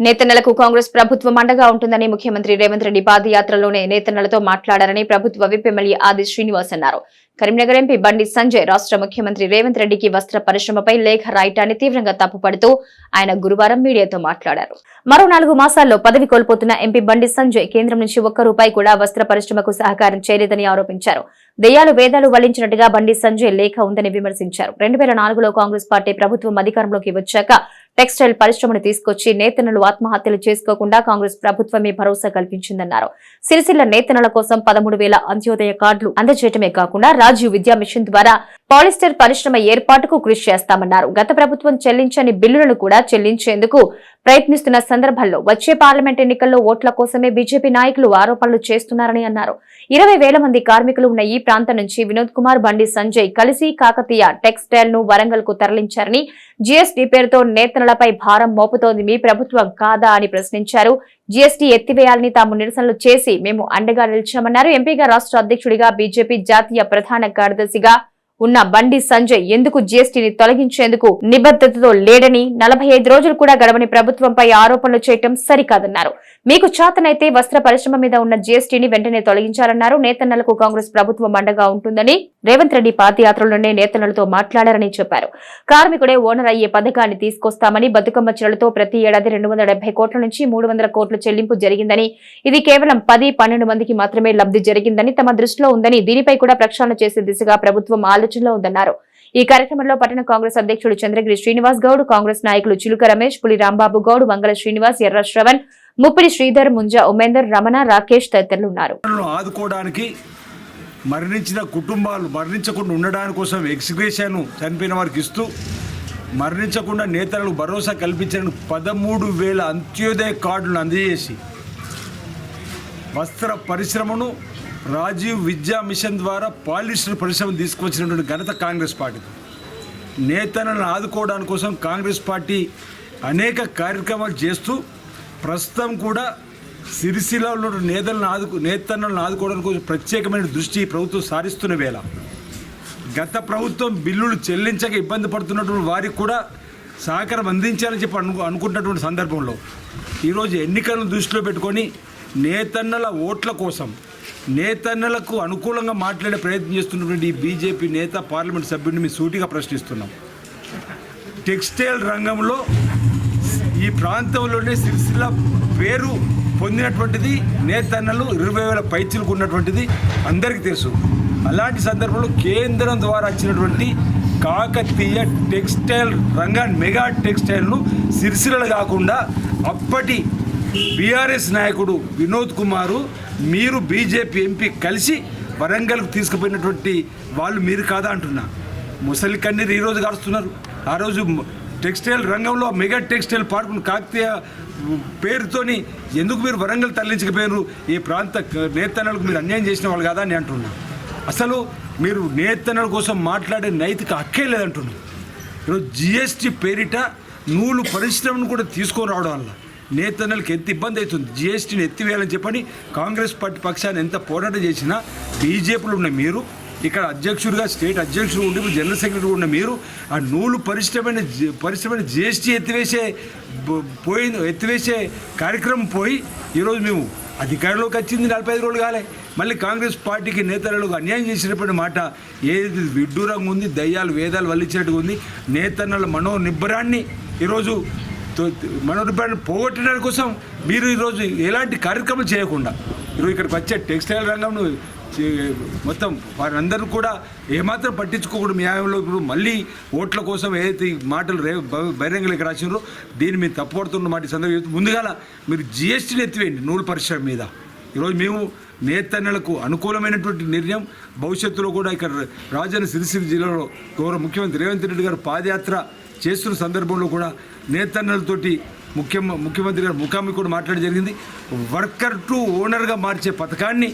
నేతన్నలకు కాంగ్రెస్ ప్రభుత్వం అండగా ఉంటుందని ముఖ్యమంత్రి రేవంత్ రెడ్డి పాదయాత్రలోనే నేతన్నలతో మాట్లాడారని ప్రభుత్వ విప్ ఎమ్మెల్యే ఆది శ్రీనివాస్ అన్నారు. కరీంనగర్ ఎంపీ బండి సంజయ్ రాష్ట్ర ముఖ్యమంత్రి రేవంత్ రెడ్డికి వస్త్ర పరిశ్రమపై లేఖ రాయటాన్ని తీవ్రంగా తప్పుపడుతూ ఆయన గురువారం మీడియాతో మాట్లాడారు. మరో నాలుగు మాసాల్లో పదవి కోల్పోతున్న ఎంపీ బండి సంజయ్ కేంద్రం నుంచి ఒక్క రూపాయి కూడా వస్త్ర పరిశ్రమకు సహకారం చేయలేదని ఆరోపించారు. దెయ్యాలు వేదాలు వల్లించినట్టుగా బండి సంజయ్ లేఖ ఉందని విమర్శించారు. రెండు వేల నాలుగులో కాంగ్రెస్ పార్టీ ప్రభుత్వం అధికారంలోకి వచ్చాక టెక్స్టైల్ పరిశ్రమను తీసుకొచ్చి నేతన్నలు ఆత్మహత్యలు చేసుకోకుండా కాంగ్రెస్ ప్రభుత్వమే భరోసా కల్పించిందన్నారు. సిరిసిల్ల నేతనల కోసం పదమూడు వేల అంత్యోదయ కార్డులు అందజేయటమే కాకుండా రాజీవ్ విద్యా మిషన్ ద్వారా పాలిస్టర్ పరిశ్రమ ఏర్పాటుకు కృషి చేస్తామన్నారు. గత ప్రభుత్వం చెల్లించని బిల్లులను కూడా చెల్లించేందుకు ప్రయత్నిస్తున్న సందర్భంలో వచ్చే పార్లమెంట్ ఎన్నికల్లో ఓట్ల కోసమే బీజేపీ నాయకులు ఆరోపణలు చేస్తున్నారని అన్నారు. ఇరవై వేల మంది కార్మికులు ఉన్న ఈ ప్రాంతం నుంచి వినోద్ కుమార్ బండి సంజయ్ కలిసి కాకతీయ టెక్స్టైల్ను వరంగల్కు తరలించారని జీఎస్టీ పేరుతో నేతలపై భారం మోపుతోంది. మీ ప్రభుత్వం కాదా అని ప్రశ్నించారు. జీఎస్టీ ఎత్తివేయాలని తాము నిరసనలు చేసి మేము అండగా నిలిచామన్నారు. ఎంపీగా రాష్ట్ర అధ్యక్షుడిగా బీజేపీ జాతీయ ప్రధాన కార్యదర్శిగా ఉన్న బండి సంజయ్ ఎందుకు జీఎస్టీని తొలగించేందుకు నిబద్ధతతో లేడని నలభై ఐదు రోజులు కూడా గడవని ప్రభుత్వంపై ఆరోపణలు చేయటం సరికాదన్నారు. మీకు చేతనైతే వస్త్ర పరిశ్రమ మీద ఉన్న జీఎస్టీని వెంటనే తొలగించాలన్నారు. నేతన్నలకు కాంగ్రెస్ ప్రభుత్వం అండగా ఉంటుందని రేవంత్ రెడ్డి పాదయాత్రలోనే నేతన్నలతో మాట్లాడారని చెప్పారు. కార్మికుడే ఓనర్ అయ్యే పథకాన్ని తీసుకొస్తామని బతుకమ్మ చెరలతో ప్రతి ఏడాది రెండు వందల డెబ్బై కోట్ల నుంచి మూడు వందల కోట్ల చెల్లింపు జరిగిందని ఇది కేవలం పది పన్నెండు మందికి మాత్రమే లబ్ధి జరిగిందని తమ దృష్టిలో ఉందని దీనిపై కూడా ప్రక్షాళన చేసే దిశగా ప్రభుత్వం ఆలోచనలో ఉందన్నారు. ఈ కార్యక్రమంలో పట్టణ కాంగ్రెస్ అధ్యక్షుడు చంద్రగిరి శ్రీనివాస్ గౌడ్ కాంగ్రెస్ నాయకులు చిలుక రమేష్ పులి రాంబాబు గౌడ్ మంగళ శ్రీనివాస్ ఎర్ర శ్రవణ్ ముప్పిడి శ్రీధర్ ముంజా ఉమేందర్ రమణ రాకేష్ తదితరులు ఉన్నారు. ఆదుకోవడానికి మరణించిన కుటుంబాలు మరణించకుండా ఉండడానికి కోసం ఎక్స్గ్రేషన్ చనిపోయిన వారికి ఇస్తూ మరణించకుండా నేతలకు భరోసా కల్పించడానికి పదమూడు వేల అంత్యోదయ కార్డులను అందజేసి వస్త్ర పరిశ్రమను రాజీవ్ విద్యా మిషన్ ద్వారా పాలిస్టర్ పరిశ్రమ తీసుకువచ్చినటువంటి ఘనత కాంగ్రెస్ పార్టీ నేతలను ఆదుకోవడానికి కోసం కాంగ్రెస్ పార్టీ అనేక కార్యక్రమాలు చేస్తూ ప్రస్తుతం కూడా సిరిసిల్లలో నేతలను ఆదుకు నేతలను ఆదుకోవడానికి కోసం ప్రత్యేకమైన దృష్టి ప్రభుత్వం సారిస్తున్న వేళ. గత ప్రభుత్వం బిల్లులు చెల్లించక ఇబ్బంది పడుతున్నటువంటి వారికి కూడా సహకారం అందించాలని చెప్పి అను అనుకుంటున్నటువంటి సందర్భంలో ఈరోజు ఎన్నికలను దృష్టిలో పెట్టుకొని నేతన్నల ఓట్ల కోసం నేతన్నలకు అనుకూలంగా మాట్లాడే ప్రయత్నం చేస్తున్నటువంటి ఈ బీజేపీ నేత పార్లమెంట్ సభ్యుడిని మీ సూటిగా ప్రశ్నిస్తున్నాం. టెక్స్టైల్ రంగంలో ఈ ప్రాంతంలోనే సిరిసిల్ల పేరు పొందినటువంటిది నేతన్నలు ఇరవై వేల పైచులకు ఉన్నటువంటిది అందరికీ తెలుసు. అలాంటి సందర్భంలో కేంద్రం ద్వారా వచ్చినటువంటి కాకతీయ టెక్స్టైల్ రంగాన్ని మెగా టెక్స్టైల్ను సిరిసిల్లలు కాకుండా అప్పటి బీఆర్ఎస్ నాయకుడు వినోద్ కుమారు మీరు బీజేపీ ఎంపీ కలిసి వరంగల్కు తీసుకుపోయినటువంటి వాళ్ళు మీరు కాదా అంటున్నా. ముసలి కన్నీరు ఈరోజు కారుస్తున్నారు ఆ రోజు టెక్స్టైల్ రంగంలో మెగా టెక్స్టైల్ పార్కును కాకతీయ పేరుతోని ఎందుకు మీరు వరంగల్ తరలించకపోయారు ఈ ప్రాంత నేతన్నలకు మీరు అన్యాయం చేసిన వాళ్ళు కాదా అని అంటున్నా. అసలు మీరు నేతన్నల కోసం మాట్లాడే నైతిక హక్కే లేదంటున్నారు ఈరోజు జిఎస్టీ పేరిట నూలు పరిశ్రమను కూడా తీసుకొని రావడం వల్ల నేతన్నలకు ఎంత ఇబ్బంది అవుతుంది? జిఎస్టీని ఎత్తివేయాలని చెప్పని కాంగ్రెస్ పార్టీ పక్షాన్ని ఎంత పోరాటం చేసినా బీజేపీలో ఉన్న మీరు ఇక్కడ అధ్యక్షుడిగా స్టేట్ అధ్యక్షుడు ఉండి జనరల్ సెక్రటరీ ఉన్న మీరు ఆ నూలు పరిశ్రమైన పరిశ్రమైన జిఎస్టీ ఎత్తివేసే పోయింది ఎత్తివేసే కార్యక్రమం పోయి ఈరోజు మేము అధికారంలోకి వచ్చింది నలభై ఐదు రోజులు కాలే. మళ్ళీ కాంగ్రెస్ పార్టీకి నేతలకు అన్యాయం చేసినటువంటి మాట ఏది? విడ్డూరంగా ఉంది దయ్యాలు వేదాలు వల్లించినట్టుగా ఉంది. నేతన్నల మనో నిబ్బరాన్ని ఈరోజు తో- మనోనిబ్బరాన్ని పోగొట్టడానికి కోసం మీరు ఈరోజు ఎలాంటి కార్యక్రమం చేయకుండా ఈరోజు ఇక్కడికి వచ్చే టెక్స్టైల్ రంగంను మొత్తం వారందరూ కూడా ఏమాత్రం పట్టించుకోకూడదు. న్యాయంలో ఇప్పుడు మళ్ళీ ఓట్ల కోసం ఏదైతే ఈ మాటలు రే బ- బహిరంగలకు రాసినారో దీన్ని మీరు తప్పుపడుతున్న మాట సందర్భం. ముందుగా మీరు జిఎస్టీని ఎత్తివేయండి నూలు పరిశ్రమ మీద. ఈరోజు మేము నేతన్నలకు అనుకూలమైనటువంటి నిర్ణయం భవిష్యత్తులో కూడా ఇక్కడ రాజన్న సిరిసిరి జిల్లాలో గౌరవ ముఖ్యమంత్రి రేవంత్ రెడ్డి గారు పాదయాత్ర చేస్తున్న సందర్భంలో కూడా నేతన్నలతోటి ముఖ్య ముఖ్యమంత్రి గారు ముఖామి కూడా మాట్లాడడం జరిగింది. వర్కర్ టు ఓనర్గా మార్చే పథకాన్ని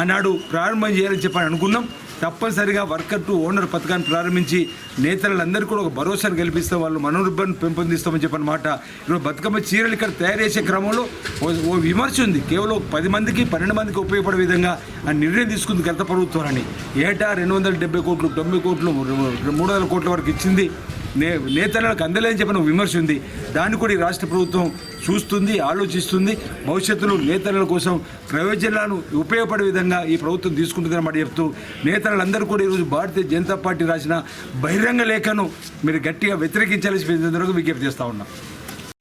ఆనాడు ప్రారంభం చేయాలని చెప్పని అనుకున్నాం. తప్పనిసరిగా వర్కర్ టు ఓనర్ పథకాన్ని ప్రారంభించి నేతలందరూ కూడా ఒక భరోసాను కల్పిస్తాం. వాళ్ళు మనోరుబ్బాన్ని పెంపొందిస్తామని చెప్పిన మాట. ఇప్పుడు బతుకమ్మ చీరలు ఇక్కడ తయారు చేసే క్రమంలో ఓ- ఓ విమర్శ ఉంది. కేవలం పది మందికి పన్నెండు మందికి ఉపయోగపడే విధంగా ఆ నిర్ణయం తీసుకుంది గత ప్రభుత్వాన్ని. ఏటా రెండు వందల డెబ్బై కోట్లు తొంభై కోట్లు మూడు వందల కోట్ల వరకు ఇచ్చింది. నే నేతలకు అందలేని చెప్పిన విమర్శ ఉంది దాన్ని కూడా ఈ రాష్ట్ర ప్రభుత్వం చూస్తుంది ఆలోచిస్తుంది. భవిష్యత్తులో నేతల కోసం ప్రయోజనాలను ఉపయోగపడే విధంగా ఈ ప్రభుత్వం తీసుకుంటుందని చెప్తూ నేతలందరూ కూడా ఈరోజు భారతీయ జనతా పార్టీ రాసిన బహిరంగ లేఖను మీరు గట్టిగా వ్యతిరేకించాల్సి విజ్ఞప్తి చేస్తా ఉన్నాం.